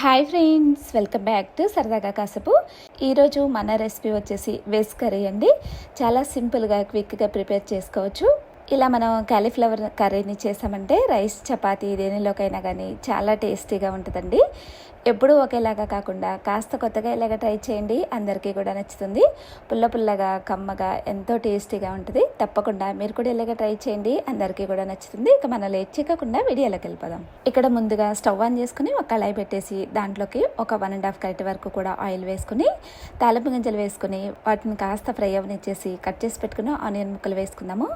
Hi friends welcome back to సరదాగా కాసపు ఈరోజు మన రెసిపీ వచ్చేసి వెజ్ కర్రీ అండి. చాలా సింపుల్గా క్విక్గా ప్రిపేర్ చేసుకోవచ్చు. ఇలా మనం క్యాలీఫ్లవర్ కర్రీని చేసామంటే రైస్ చపాతీ దేనిలోకైనా కానీ చాలా టేస్టీగా ఉంటుందండి. ఎప్పుడూ ఒకేలాగా కాకుండా కాస్త కొత్తగా ఇలాగ ట్రై చేయండి. అందరికీ కూడా నచ్చుతుంది. పుల్ల పుల్లగా కమ్మగా ఎంతో టేస్టీగా ఉంటుంది. తప్పకుండా మీరు కూడా ఇలాగ ట్రై చేయండి. అందరికీ కూడా నచ్చుతుంది. ఇక మనం లేట్ చేయకుండా వీడియోలోకి వెళ్ళిపోదాం. ఇక్కడ ముందుగా స్టవ్ ఆన్ చేసుకుని ఒక కళాయి పెట్టేసి దాంట్లోకి ఒక వన్ అండ్ హాఫ్ కరెక్ట్ వరకు కూడా ఆయిల్ వేసుకుని తాలింపు గింజలు వేసుకుని వాటిని కాస్త ఫ్రై అవనిచ్చేసి కట్ చేసి పెట్టుకుని ఆనియన్ ముక్కలు వేసుకుందాము.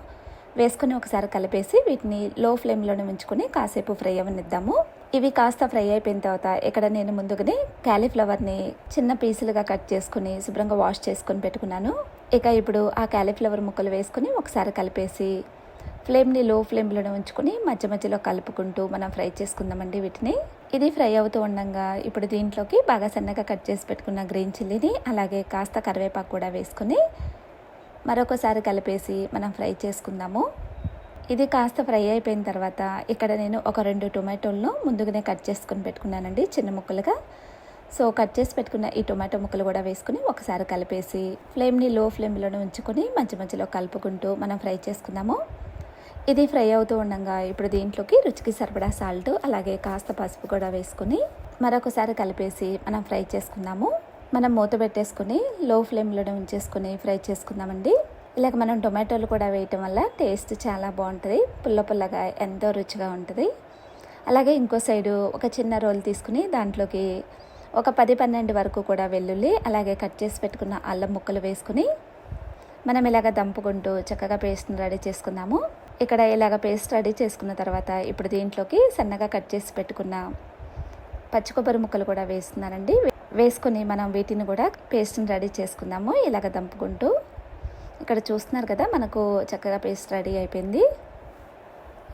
వేసుకొని ఒకసారి కలిపేసి వీటిని లో ఫ్లేమ్లోనే ఉంచుకొని కాసేపు ఫ్రై అవనిద్దాము. ఇవి కాస్త ఫ్రై అయిపోయిన తర్వాత ఇక్కడ నేను ముందుగానే క్యాలీఫ్లవర్ని చిన్న పీసులుగా కట్ చేసుకుని శుభ్రంగా వాష్ చేసుకొని పెట్టుకున్నాను. ఇక ఇప్పుడు ఆ క్యాలీఫ్లవర్ ముక్కలు వేసుకుని ఒకసారి కలిపేసి ఫ్లేమ్ని లో ఫ్లేమ్లోనే ఉంచుకొని మధ్య మధ్యలో కలుపుకుంటూ మనం ఫ్రై చేసుకుందామండి వీటిని. ఇది ఫ్రై అవుతూ ఉండగా ఇప్పుడు దీంట్లోకి బాగా సన్నగా కట్ చేసి పెట్టుకున్న గ్రీన్ చిల్లీని అలాగే కాస్త కరివేపాకు కూడా వేసుకొని మరొకసారి కలిపేసి మనం ఫ్రై చేసుకుందాము. ఇది కాస్త ఫ్రై అయిపోయిన తర్వాత ఇక్కడ నేను ఒక రెండు టొమాటోలను ముందుగానే కట్ చేసుకుని పెట్టుకున్నానండి చిన్న ముక్కలుగా. సో కట్ చేసి పెట్టుకున్న ఈ టొమాటో ముక్కలు కూడా వేసుకుని ఒకసారి కలిపేసి ఫ్లేమ్ని లో ఫ్లేమ్లోనే ఉంచుకొని మధ్య మధ్యలో కలుపుకుంటూ మనం ఫ్రై చేసుకుందాము. ఇది ఫ్రై అవుతూ ఉండగా ఇప్పుడు దీంట్లోకి రుచికి సరిపడా సాల్ట్ అలాగే కాస్త పసుపు కూడా వేసుకుని మరొకసారి కలిపేసి మనం ఫ్రై చేసుకుందాము. మనం మూత పెట్టేసుకుని లో ఫ్లేమ్లోనే ఉంచేసుకుని ఫ్రై చేసుకుందామండి. ఇలాగ మనం టొమాటోలు కూడా వేయటం వల్ల టేస్ట్ చాలా బాగుంటుంది. పుల్ల పుల్లగా ఎంతో రుచిగా ఉంటుంది. అలాగే ఇంకో సైడు ఒక చిన్న రోల్ తీసుకుని దాంట్లోకి ఒక పది పన్నెండు వరకు కూడా వెల్లుల్లి అలాగే కట్ చేసి పెట్టుకున్న అల్లం ముక్కలు వేసుకుని మనం ఇలాగ దంపుకుంటూ చక్కగా పేస్ట్ని రెడీ చేసుకుందాము. ఇక్కడ ఇలాగ పేస్ట్ రెడీ చేసుకున్న తర్వాత ఇప్పుడు దీంట్లోకి సన్నగా కట్ చేసి పెట్టుకున్న పచ్చి కొబ్బరి ముక్కలు కూడా వేస్తున్నానండి. వేసుకొని మనం వీటిని కూడా పేస్ట్ని రెడీ చేసుకుందాము. ఇలాగ దంపుకుంటూ. ఇక్కడ చూస్తున్నారు కదా మనకు చక్కగా పేస్ట్ రెడీ అయిపోయింది.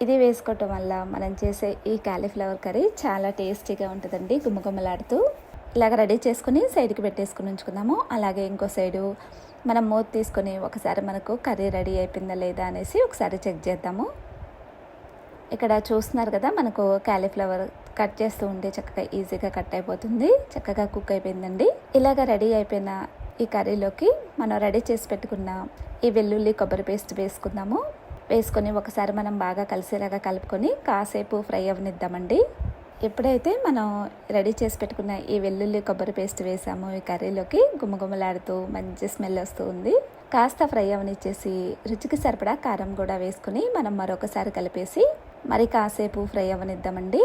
ఇది వేసుకోవటం వల్ల మనం చేసే ఈ కాలీఫ్లవర్ కర్రీ చాలా టేస్టీగా ఉంటుందండి గుమ్మగుమ్మలాడుతూ ఇలాగ రెడీ చేసుకుని సైడ్కి పెట్టేసుకుని ఉంచుకుందాము. అలాగే ఇంకో సైడు మనం మూత తీసుకొని ఒకసారి మనకు కర్రీ రెడీ అయిపోయిందా లేదా అనేసి ఒకసారి చెక్ చేద్దాము. ఇక్కడ చూస్తున్నారు కదా మనకు క్యాలీఫ్లవర్ కట్ చేస్తూ ఉంటే చక్కగా ఈజీగా కట్ అయిపోతుంది. చక్కగా కుక్ అయిపోయిందండి. ఇలాగ రెడీ అయిపోయిన ఈ కర్రీలోకి మనం రెడీ చేసి పెట్టుకున్న ఈ వెల్లుల్లి కొబ్బరి పేస్ట్ వేసుకుందాము. వేసుకొని ఒకసారి మనం బాగా కలిసేలాగా కలుపుకొని కాసేపు ఫ్రై అవనిద్దామండి. ఎప్పుడైతే మనం రెడీ చేసి పెట్టుకున్న ఈ వెల్లుల్లి కొబ్బరి పేస్ట్ వేసామో ఈ కర్రీలోకి గుమగుమలాడుతూ మంచి స్మెల్ వస్తూ ఉంది. కాస్త ఫ్రై అవనిచ్చేసి రుచికి సరిపడా కారం కూడా వేసుకుని మనం మరొకసారి కలిపేసి మరి కాసేపు ఫ్రై అవనిద్దామండి.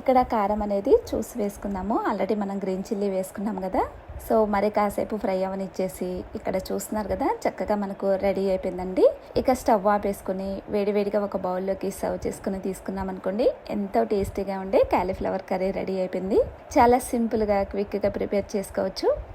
ఇక్కడ కారం అనేది చూసి వేసుకుందాము ఆల్రెడీ మనం గ్రీన్ చిల్లీ వేసుకున్నాం కదా. సో మరి కాసేపు ఫ్రై అవనిచ్చేసి ఇక్కడ చూస్తున్నారు కదా. చక్కగా మనకు రెడీ అయిపోయిందండి. ఇక స్టవ్ ఆపేసుకుని వేడివేడిగా ఒక బౌల్లోకి సర్వ్ చేసుకుని తీసుకున్నాం అనుకోండి. ఎంతో టేస్టీగా ఉండే కాలీఫ్లవర్ కర్రీ రెడీ అయిపోయింది. చాలా సింపుల్గా క్విక్గా ప్రిపేర్ చేసుకోవచ్చు.